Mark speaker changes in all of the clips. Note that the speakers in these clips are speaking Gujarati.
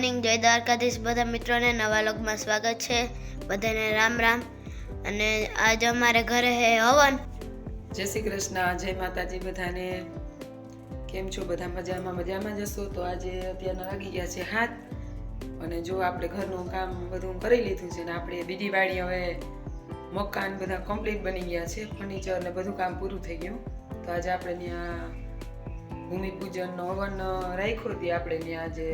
Speaker 1: મોર્નિંગ જય દ્વારકાધીશ. બધા મિત્રોને નવા લોગમાં સ્વાગત છે. બધાને રામ રામ. અને આજ અમારે ઘરે હે હવન.
Speaker 2: જય શ્રી કૃષ્ણ. જય માતાજી બધાને. કેમ છો? બધા મજામાં? મજામાં જશો તો આજે અત્યારના લાગી ગયા છે હાથ અને જો આપણે ઘરનું કામ બધું કરી લીધું છે ને આપણે બીજી વાડી હવે મકાન બધા કમ્પ્લીટ બની ગયા છે. ફર્નિચર ને બધું કામ પૂરું થઈ ગયું. તો આજે આપણે ત્યાં ભૂમિપૂજનનો હવન રાખ્યો હતી આપણે ત્યાં જે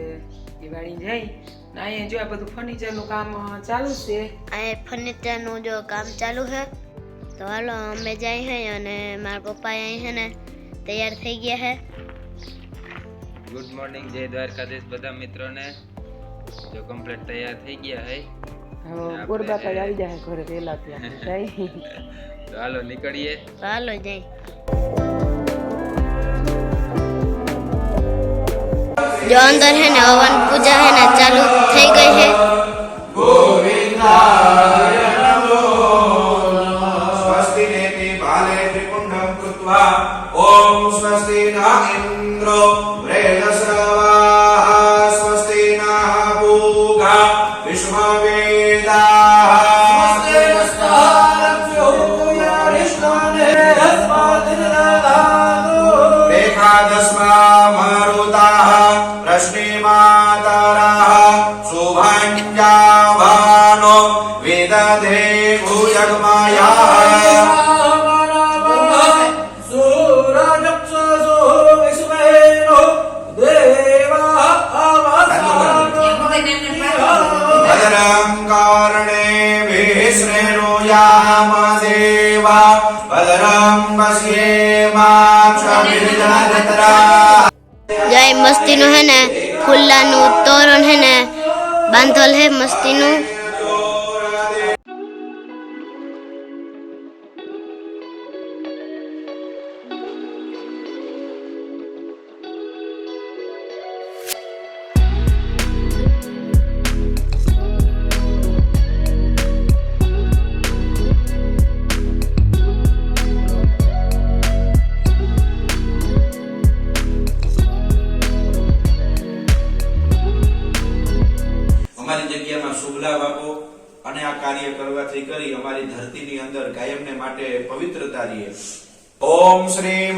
Speaker 2: દિવાળી જાય ને અહીંયા જો આ બધું ફર્નિચરનું કામ ચાલુ છે.
Speaker 1: અહીંયા ફર્નિચરનું જો કામ ચાલુ છે તો હાલો અમે જાય હે અને મારા પપ્પા અહીં છે ને તૈયાર થઈ ગયા છે
Speaker 3: ગુડ મોર્નિંગ જય દ્વારકાધીશ બધા મિત્રોને. જો કમ્પ્લીટ તૈયાર થઈ ગયા હે.
Speaker 2: હવે ગોરબાપા આવી જાય ઘરે વહેલા ત્યાં જાય.
Speaker 3: તો હાલો નીકળીએ.
Speaker 1: તો હાલો જાય. જો અંદર હે ને હવન પૂજા હે ને ચાલુ થઈ ગઈ
Speaker 4: હે. ઓમ સ્વસ્તિ ના ઇન્દ્રો સ્વસ્તિ ના ભૂગા
Speaker 1: વિશ્વવેદા મસ્તીનું હે ને ફૂલાનું તોરણ હે ને બાંધલ હે મસ્તીનું.
Speaker 4: શુભ આપો અને આ કાર્ય કરવાથી કરી અમારી ધરતીની અંદર કાયમને માટે પવિત્રતા રહીએ ઓમ શ્રી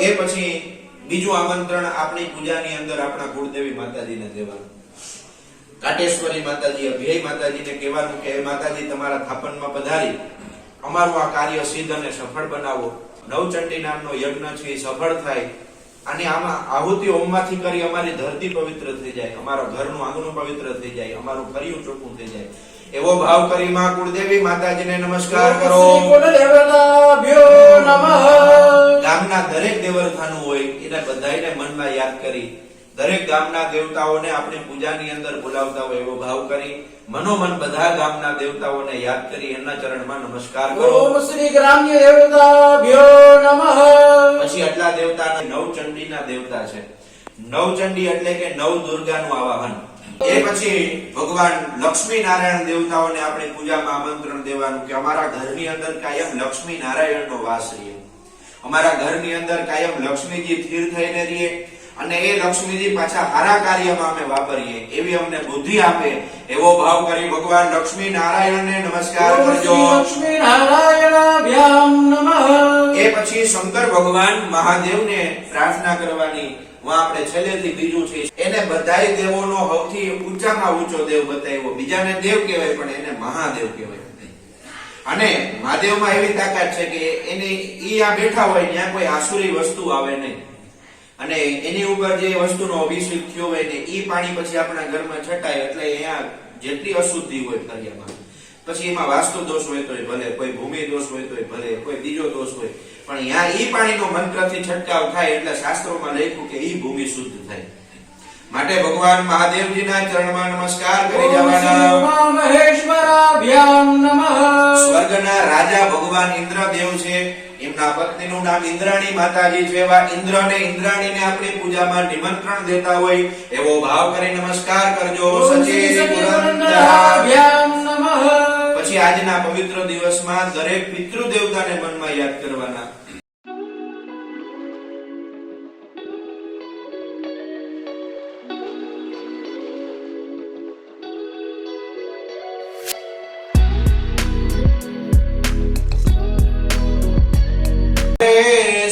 Speaker 4: એ પછી બીજું આમંત્રણ આપણી પૂજાની અંદર આપણા કુળદેવી માતાજીને દેવાનું. કાટેશ્વરી માતાજી અભય માતાજીને કહેવાનું કે માતાજી, તમારા થાપનમાં પધારી. અમારું આ કાર્ય સિદ્ધ અને સફળ બનાવો. નવચંડી નામનો યજ્ઞ છે, સફળ થાય. અને આમાં આહુતિ હોમમાંથી કરી અમારી ધરતી પવિત્ર થઈ જાય અમારા ઘરનું આંગણું પવિત્ર થઈ જાય અમારું ફરિયું ચોખ્ખું થઈ જાય. એવો ભાવ કરી માં કુળદેવી માતાજીને નમસ્કાર કરો. ગામના દરેક દેવરખાનું હોય એના બધાને મનમાં યાદ કરી દરેક ગામના દેવતાઓને આપણે પૂજાની અંદર બોલાવતા હોય એવો ભાવ કરી મનોમન બધા ગામના દેવતાઓને યાદ કરી એમના ચરણમાં નમસ્કાર કરો.
Speaker 5: શ્રી ગ્રામ્ય દેવતાભ્યો નમઃ.
Speaker 4: પછી આટલા દેવતાના નવચંડીના દેવતા છે. નવચંડી એટલે કે નવ દુર્ગાનું આવાહન. એ પછી ભગવાન લક્ષ્મી નારાયણ દેવતાઓને આપણે પૂજામાં આમંત્રણ દેવાનું કે અમારા ઘરની અંદર કાયમ લક્ષ્મી નારાયણનો વાસ રહે અમારા ઘરની અંદર કાયમ લક્ષ્મીજી સ્થિર થઈને રહીએ. અને એ લક્ષ્મીજી પાછા હારા કાર્યમાં અમે વાપરીએ એવી અમને બુદ્ધિ આપે એવો ભાવ કરી ભગવાન લક્ષ્મી નારાયણને નમસ્કાર કરજો.
Speaker 5: લક્ષ્મી નારાયણાભ્યામ નમઃ.
Speaker 4: એ પછી શંકર ભગવાન મહાદેવને પ્રાર્થના કરવાની વા આપણે છેલ્લેથી બીજું છે. એને બધાય દેવોનો સૌથી ઊંચામાં ઊંચો દેવ બતાવ્યો. બીજાને દેવ કહેવાય પણ એને મહાદેવ કહેવાય. અને મહાદેવમાં એવી તાકાત છે કે એને ઈ આ બેઠા હોય ત્યાં કોઈ આસુરી વસ્તુ આવે નહીં. અને એની ઉપર જે વસ્તુનો અભિષેક થયો હોય ને એ પાણી પછી આપણા ઘરમાં છટાય એટલે અહીંયા જેટલી અશુદ્ધિ હોય ફરિયામાં પછી એમાં વાસ્તુ દોષ હોય તોય ભલે કોઈ ભૂમિ દોષ હોય તોય ભલે કોઈ બીજો દોષ હોય પણ અહીંયા એ પાણીનો મંત્રથી છંટકાવ થાય એટલે શાસ્ત્રોમાં લખ્યું કે એ ભૂમિ શુદ્ધ થાય. માટે ભગવાન મહાદેવજીના ચરણમાં નમસ્કાર કરી જવાના.
Speaker 5: મહેશ્વરાભ્યામ નમઃ.
Speaker 4: સ્વર્ગના રાજા ભગવાન ઇન્દ્રદેવ છે. એમના પત્નીનું નામ ઇન્દ્રાણી માતાજી છે. એવા ઇન્દ્ર ઇન્દ્રાણી ઇન્દ્રાણીને આપણી પૂજામાં નિમંત્રણ દેતા હોય એવો ભાવ કરી નમસ્કાર કરજો. પછી આજના પવિત્ર દિવસમાં દરેક પિતૃ દેવતાને મનમાં યાદ કરવાના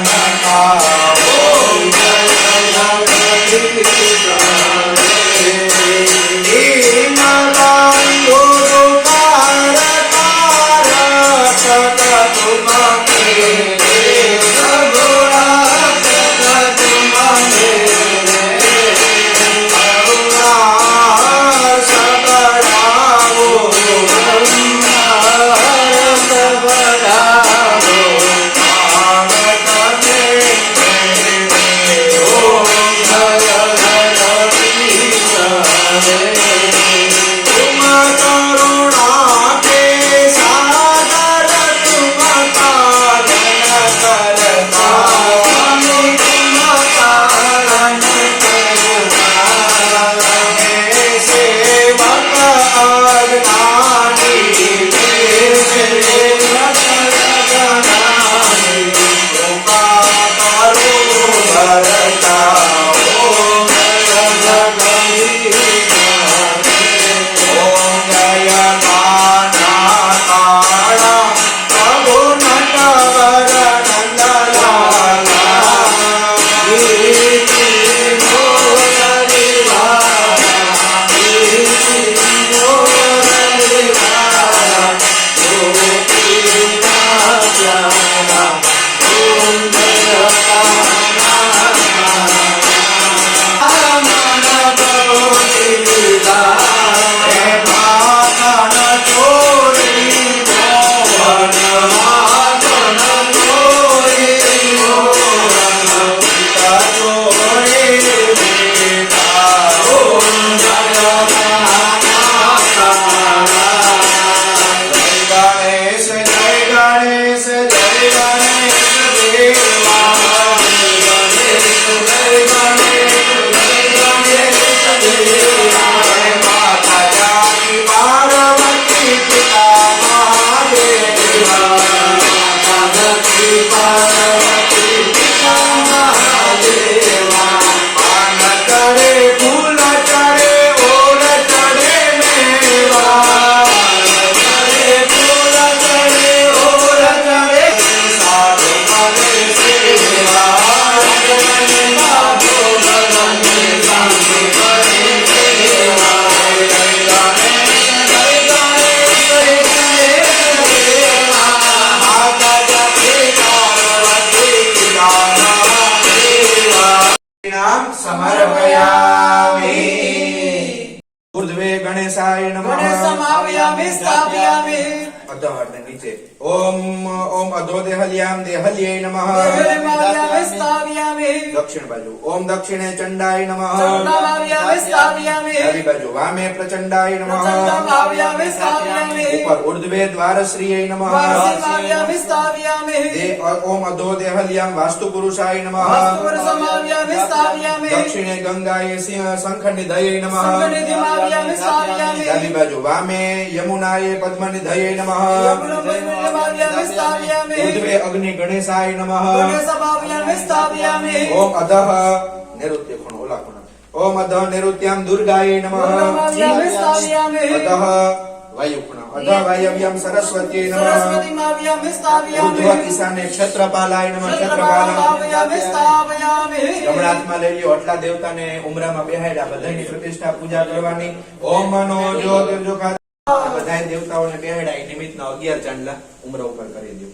Speaker 4: તે ગણેશાય નમઃ
Speaker 5: ગણેશમાવયામિ સ્થાપયામિ
Speaker 4: અધવાડને નીચે ઓમ ઓમ અધો દેહલ્યામ દેહલ્યે નમઃ
Speaker 5: દેવમાવયામિ સ્થાપયામિ
Speaker 4: દક્ષિણ બાજુ ઓમ દક્ષિણે ચંડાય નમઃ
Speaker 5: ચંડામાવયામિ સ્થાપયામિ
Speaker 4: ડાબી બાજુ વામે પ્રચંડાય નમઃ
Speaker 5: ચંડામાવયામિ સ્થાપયામિ
Speaker 4: ઉપર ઉર્ધ્વે દ્વારશ્રીય નમઃ
Speaker 5: વાસીમાવયામિ સ્થાપયામિ
Speaker 4: દે ઓમ અધો દેહલ્યામ વાસ્તુ પુરુષાય નમઃ
Speaker 5: વાસ્તુપુરુષમાવયામિ સ્થાપયામિ
Speaker 4: દક્ષિણે ગંગાય સિંહ શંખનિધયે નમઃ
Speaker 5: સંગનિધિમાવયામિ સ્થાપયામિ
Speaker 4: ડાબી બાજુ વામે યમુનાય પદ્મનિધયે નમઃ
Speaker 5: યમુનાય સ્થાપયામિ
Speaker 4: ઉર્ધ્વે અગ્નિ ગણેશાય નમઃ
Speaker 5: ગણેશમાવયામિ સ્થાપયામિ
Speaker 4: ઓમ અધઃ નૈઋત્ય ખૂણો ઓલા ખૂણા ઓમ અધઃ નૈઋત્યામ દુર્ગાય નમઃ
Speaker 5: દુર્ગામાવયામિ સ્થાપયામિ
Speaker 4: અધઃ વાયુ ખૂણા અધઃ વાયવ્યમ સરસ્વતી નમઃ ઈશાને ક્ષેત્રપાલાય નમઃ ક્ષેત્રપાલમ.
Speaker 5: ક્ષેત્રપાલમાવયામિ સ્થાપયામિ
Speaker 4: જમણા હાથમાં લઈ લ્યો આટલા દેવતાને ઉમરામાં બેહાડ્યા બધાની પ્રતિષ્ઠા પૂજા કરવાની. ઓમ મનો બધા દેવતાઓને બેહાડ્યા એ નિમિત્તના અગિયાર ચાંદલા ઉમરા ઉપર કરી દો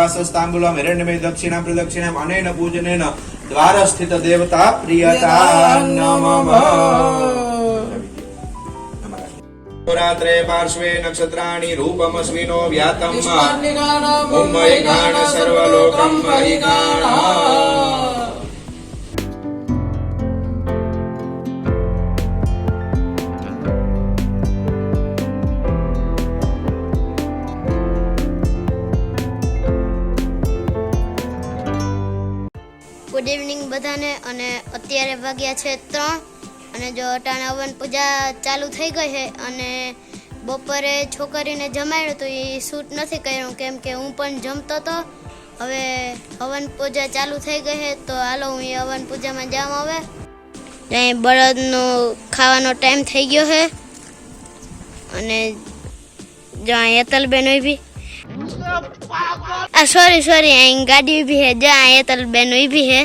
Speaker 4: నివాసస్థాంబూలం హిరణ్యమై దక్షిణ ప్రదక్షిణం అనేన పూజనేన ద్వారస్థిత దేవత ప్రియత పురాత్రే పార్శ్వే నక్షత్రాణి రూపమస్మినో వ్యాతం ముమ్మై గాణ
Speaker 1: సర్వలోకం పరిగాణ. બધાને અને અત્યારે વાગ્યા છે ત્રણ અને જો અટાણે હવન પૂજા ચાલુ થઈ ગઈ છે અને બપોરે છોકરીને જમાડ્યું તો એ શૂટ નથી કર્યું, કેમ કે હું પણ જમતો હતો હવે હવન પૂજા ચાલુ થઈ ગઈ છે તો હાલો હું એ હવન પૂજામાં જાઉં હવે. ત્યાં બળદનો ખાવાનો ટાઈમ થઈ ગયો છે. અને જો અહીં હેતલબેન ઊભી આ સોરી સોરી અહીં ગાડી ઊભી છે. જ્યાં હેતલબેન ઊભી છે.